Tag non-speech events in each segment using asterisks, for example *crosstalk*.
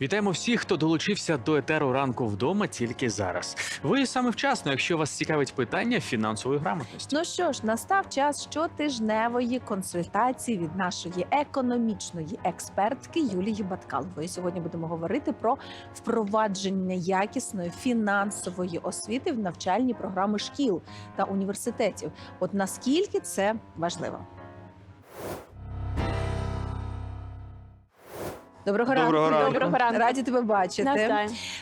Вітаємо всіх, хто долучився до етеру ранку вдома тільки зараз. Ви саме вчасно, якщо вас цікавить питання фінансової грамотності. Ну що ж, настав час щотижневої консультації від нашої економічної експертки Юлії Баткалової. Сьогодні будемо говорити про впровадження якісної фінансової освіти в навчальні програми шкіл та університетів. От наскільки це важливо. Доброго, Доброго ранку. Доброго ранку. Раді тебе бачити.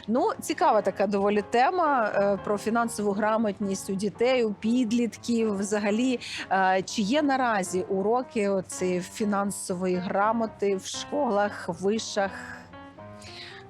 Ну, цікава така доволі тема е, про фінансову грамотність у дітей, у підлітків. Взагалі, Е, чи є наразі уроки цієї фінансової грамоти в школах, вишах?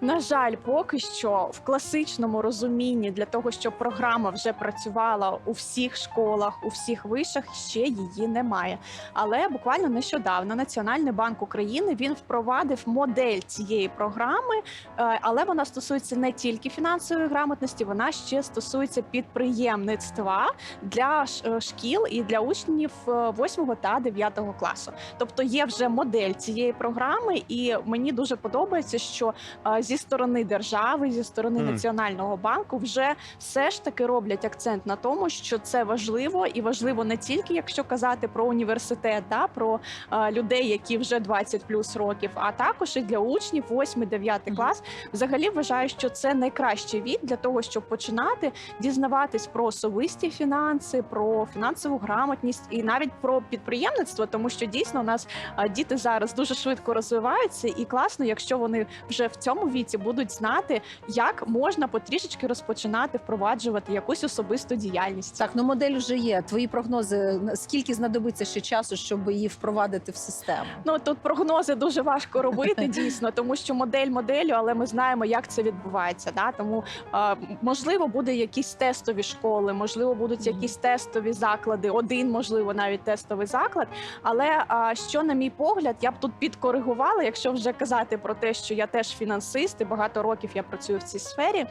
На жаль, поки що в класичному розумінні для того, щоб програма вже працювала у всіх школах, у всіх вишах, ще її немає. Але буквально нещодавно Національний банк України він впровадив модель цієї програми, е, але вона стосується не тільки фінансової грамотності, вона ще стосується підприємництва для е, шкіл і для учнів 8 та 9 класу. Тобто є вже модель цієї програми, і мені дуже подобається, що е, зі сторони держави, зі сторони Мгм. національного банку, вже все ж таки роблять акцент на тому, що це важливо, і важливо не тільки якщо казати про університет, да, про е, людей, які вже 20 плюс років, а також і для учнів 8-9 Мгм. клас. Взагалі вважаю, що це найкращий вік для того, щоб починати дізнаватись про особисті фінанси, про фінансову грамотність і навіть про підприємництво, тому що дійсно у нас діти зараз дуже швидко розвиваються, і класно, якщо вони вже в цьому віці будуть знати, як можна потрішечки розпочинати впроваджувати якусь особисту діяльність. Так, ну модель вже є. Твої прогнози скільки знадобиться ще часу, щоб її впровадити в систему? Ну тут прогнози дуже важко робити *laughs* дійсно, тому що модель моделю, але ми знаємо, як це відбувається. Да? Тому а, можливо буде якісь тестові школи, можливо, будуть якісь тестові заклади, один, можливо, навіть тестовий заклад. Але а, що, на мій погляд, я б тут підкоригувала, якщо вже казати про те, що я теж фінансист і багато років я працюю в цій сфері.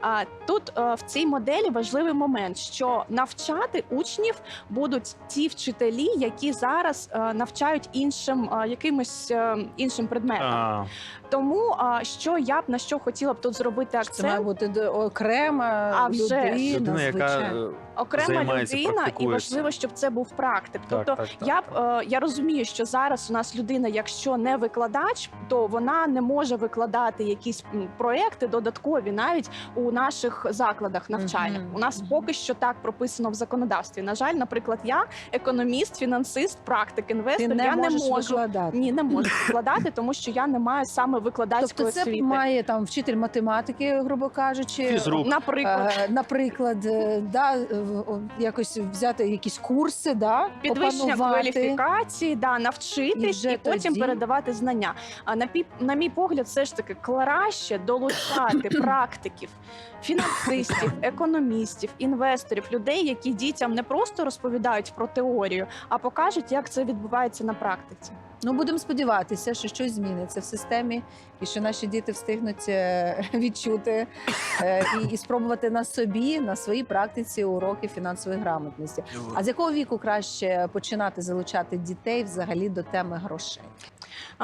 А тут е, в цій моделі важливий момент, що навчати учнів будуть ті вчителі, які зараз е, навчають іншим е, якимось іншим предметам. А, Тому що я б на що хотіла б тут зробити Це має бути окрема А вже людина, людина, яка окрема людина, і важливо, щоб це був практик. Так, тобто так, так. я б я розумію, що зараз у нас людина, якщо не викладач, то вона не може викладати якісь м, проекти додаткові навіть у наших закладах навчання. Мгм, У нас поки що так прописано в законодавстві. На жаль, наприклад, я економіст, фінансист, практик, Ти інвестор. не я не можу. викладати. Ні, не можу *laughs* викладати, тому що я не маю саме викладацької Тобто це освіти. має там вчитель математики, грубо кажучи, Фізрук. Наприклад, Е, наприклад, е, да, е, якось взяти якісь курси, да, підвищення кваліфікації, да, І навчитись вже і, потім тоді- передавати знання. А на пі- на мій погляд, все ж таки краще долучати *coughs* практиків, фінансистів, економістів, інвесторів, людей, які дітям не просто розповідають про теорію, а покажуть, як це відбувається на практиці. Ну будемо сподіватися, що щось зміниться в системі, і що наші діти встигнуть е, *laughs* відчути е, і, і спробувати на собі, на своїй практиці уроки фінансової грамотності. А з якого віку краще починати залучати дітей взагалі до теми грошей?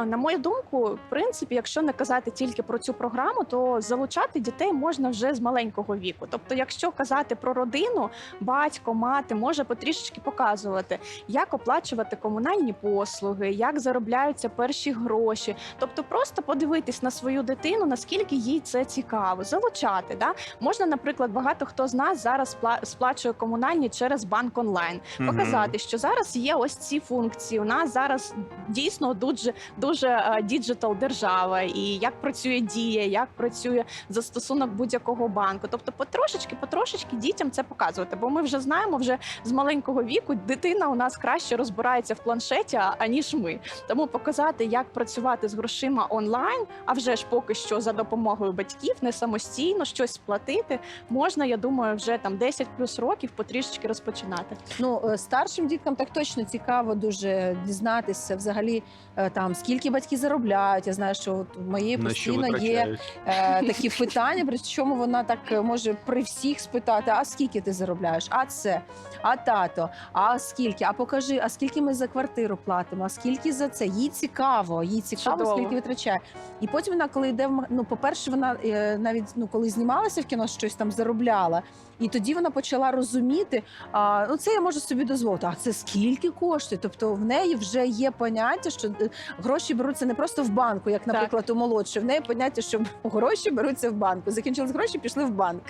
На мою думку, в принципі, якщо не казати тільки про цю програму, то залучати дітей можна вже з маленького віку. Тобто, якщо казати про родину, батько, мати може потрішечки показувати, як оплачувати комунальні послуги, як заробляються перші гроші. Тобто, просто подивитись на свою дитину, наскільки їй це цікаво, залучати. Да? Можна, наприклад, багато хто з нас зараз пла- сплачує комунальні через банк онлайн показати, що зараз є ось ці функції. У нас зараз дійсно дуже дуже діджитал держава, і як працює дія, як працює застосунок будь-якого банку. Тобто, потрошечки, потрошечки дітям це показувати. Бо ми вже знаємо, вже з маленького віку дитина у нас краще розбирається в планшеті, аніж ми. Тому показати, як працювати з грошима онлайн, а вже ж поки що за допомогою батьків, не самостійно щось сплатити, можна, я думаю, вже там 10 плюс років потрішечки розпочинати. Ну е, старшим діткам так точно цікаво дуже дізнатися взагалі е, там скільки батьки заробляють. Я знаю, що от в моєї постійно є е, такі питання, при чому вона так е, може при всіх спитати: а скільки ти заробляєш? А це, а тато, а скільки? А покажи, а скільки ми за квартиру платимо? А скільки за це. Їй цікаво, їй цікаво, Чудово. скільки витрачає. І потім вона, коли йде в ма- ну, по-перше, вона е, навіть ну, коли знімалася в кіно, щось там заробляла. І тоді вона почала розуміти, а, ну це я можу собі дозволити. А це скільки коштує? Тобто в неї вже є поняття, що е, гроші беруться не просто в банку, як, наприклад, у молодшої. В неї поняття, що *laughs* гроші беруться в банку. Закінчились гроші, пішли в банк.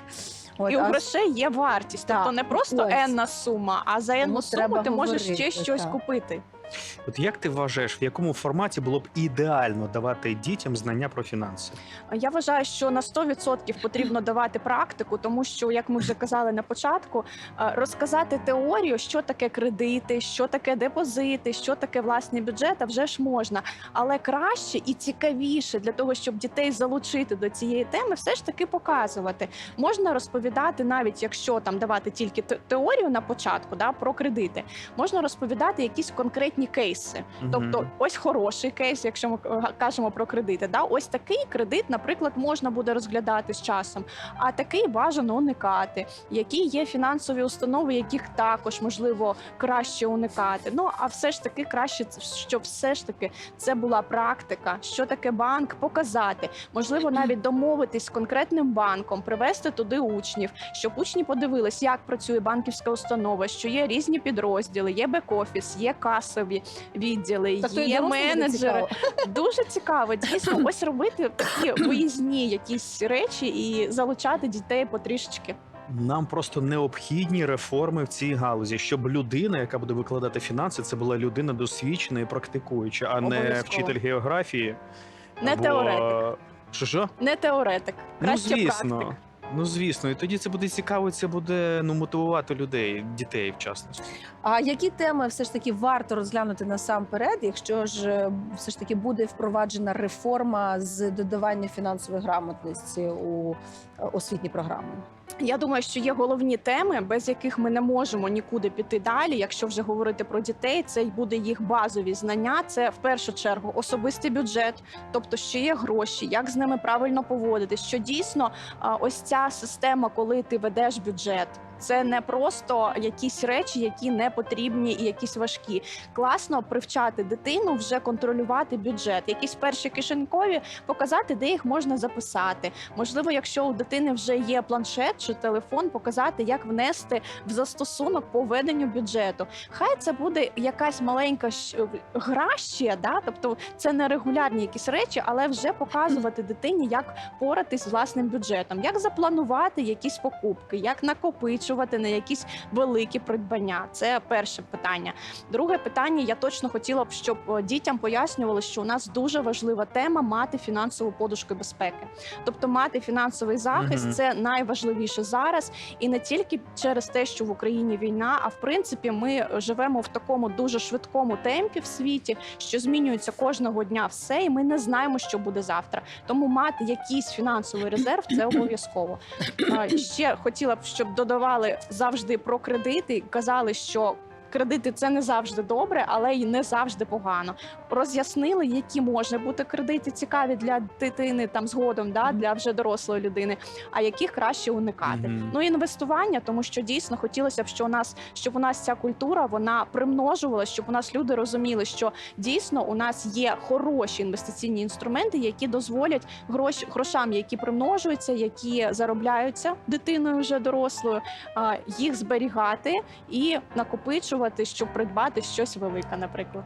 От, І у а грошей є вартість, Так, тобто не просто ось. енна сума, а за енну суму треба ти можеш ще говорити, щось так. купити. От як ти вважаєш, в якому форматі було б ідеально давати дітям знання про фінанси? Я вважаю, що на 100% потрібно давати практику, тому що, як ми вже казали на початку, розказати теорію, що таке кредити, що таке депозити, що таке власний бюджет, а вже ж можна. Але краще і цікавіше для того, щоб дітей залучити до цієї теми, все ж таки показувати. Можна розповідати, навіть якщо там давати тільки теорію на початку, да, про кредити, можна розповідати якісь конкретні кейси. Тобто, ось хороший кейс, якщо ми кажемо про кредити. Да? Ось такий кредит, наприклад, можна буде розглядати з часом, а такий бажано уникати. Які є фінансові установи, яких також можливо краще уникати. Ну а все ж таки краще, щоб все ж таки це була практика, що таке банк, показати. Можливо, навіть домовитись з конкретним банком, привести туди учнів, щоб учні подивились, як працює банківська установа, що є різні підрозділи, є бек-офіс, є касові відділи, Так то і є дорослим буде менеджери. цікаво. *laughs* Дуже цікаво. Дійсно, *clears throat* ось робити такі виїзні якісь речі і залучати дітей потрішечки. Нам просто необхідні реформи в цій галузі, щоб людина, яка буде викладати фінанси, це була людина досвідчена і практикуюча, а не Обов'язково. вчитель географії. Не або- теоретик. Що що? Не теоретик, Ну звісно. практик. Ну звісно, і тоді це буде цікаво, це буде ну мотивувати людей, дітей в частності. А які теми все ж таки варто розглянути насамперед, якщо ж е, все ж таки буде впроваджена реформа з додавання фінансової грамотності у освітні програми? Я думаю, що є головні теми, без яких ми не можемо нікуди піти далі. Якщо вже говорити про дітей, це й буде їх базові знання. Це в першу чергу особистий бюджет, тобто що є гроші, як з ними правильно поводитись. Що дійсно ось ця система, коли ти ведеш бюджет. Це не просто якісь речі, які не потрібні і якісь важкі. Класно привчати дитину вже контролювати бюджет. Якісь перші кишенькові показати, де їх можна записати. Можливо, якщо у дитини вже є планшет чи телефон, показати, як внести в застосунок по веденню бюджету. Хай це буде якась маленька гра ще, да? тобто це не регулярні якісь речі, але вже показувати дитині, як поратись з власним бюджетом, як запланувати якісь покупки, як накопичувати на якісь великі придбання. Це перше питання. Друге питання, я точно хотіла б, щоб е, дітям пояснювали, що у нас дуже важлива тема мати фінансову подушку безпеки. Тобто мати фінансовий захист Мгм. це найважливіше зараз, і не тільки через те, що в Україні війна, а в принципі ми живемо в такому дуже швидкому темпі в світі, що змінюється кожного дня все, і ми не знаємо, що буде завтра. Тому мати якийсь фінансовий резерв це обов'язково. Ще хотіла б, щоб додавали завжди про кредити, казали, що. Кредити це не завжди добре, але й не завжди погано. Роз'яснили, які можуть бути кредити цікаві для дитини там згодом, да для вже дорослої людини, а яких краще уникати. Мгм. Ну інвестування, тому що дійсно хотілося б, що у нас щоб у нас ця культура вона примножувалася, щоб у нас люди розуміли, що дійсно у нас є хороші інвестиційні інструменти, які дозволять грош, грошам, які примножуються, які заробляються дитиною вже дорослою, їх зберігати і накопичувати, щоб придбати щось велике, наприклад.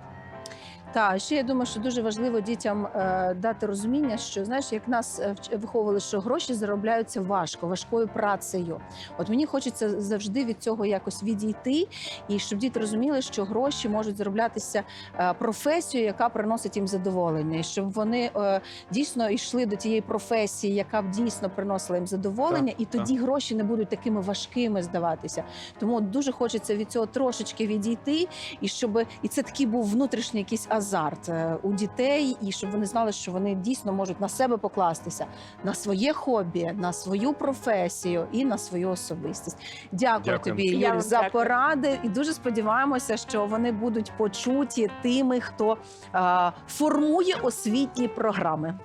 Так, ще я думаю, що дуже важливо дітям е, дати розуміння, що знаєш, як нас е, виховували, що гроші заробляються важко, важкою працею. От мені хочеться завжди від цього якось відійти, і щоб діти розуміли, що гроші можуть зароблятися е, професією, яка приносить їм задоволення, і щоб вони е, дійсно йшли до тієї професії, яка б дійсно приносила їм задоволення, Так, і тоді гроші не будуть такими важкими здаватися. Тому дуже хочеться від цього трошечки відійти, і щоб і це такий був внутрішній якийсь азарт е, у дітей, і щоб вони знали, що вони дійсно можуть на себе покластися, на своє хобі, на свою професію і на свою особистість. Дякую Дякую. тобі, Я Юль, за дякую. поради. І дуже сподіваємося, що вони будуть почуті тими, хто е, формує освітні програми.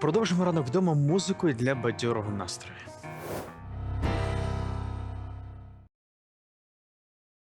Продовжимо ранок вдома музикою для бадьорого настрою.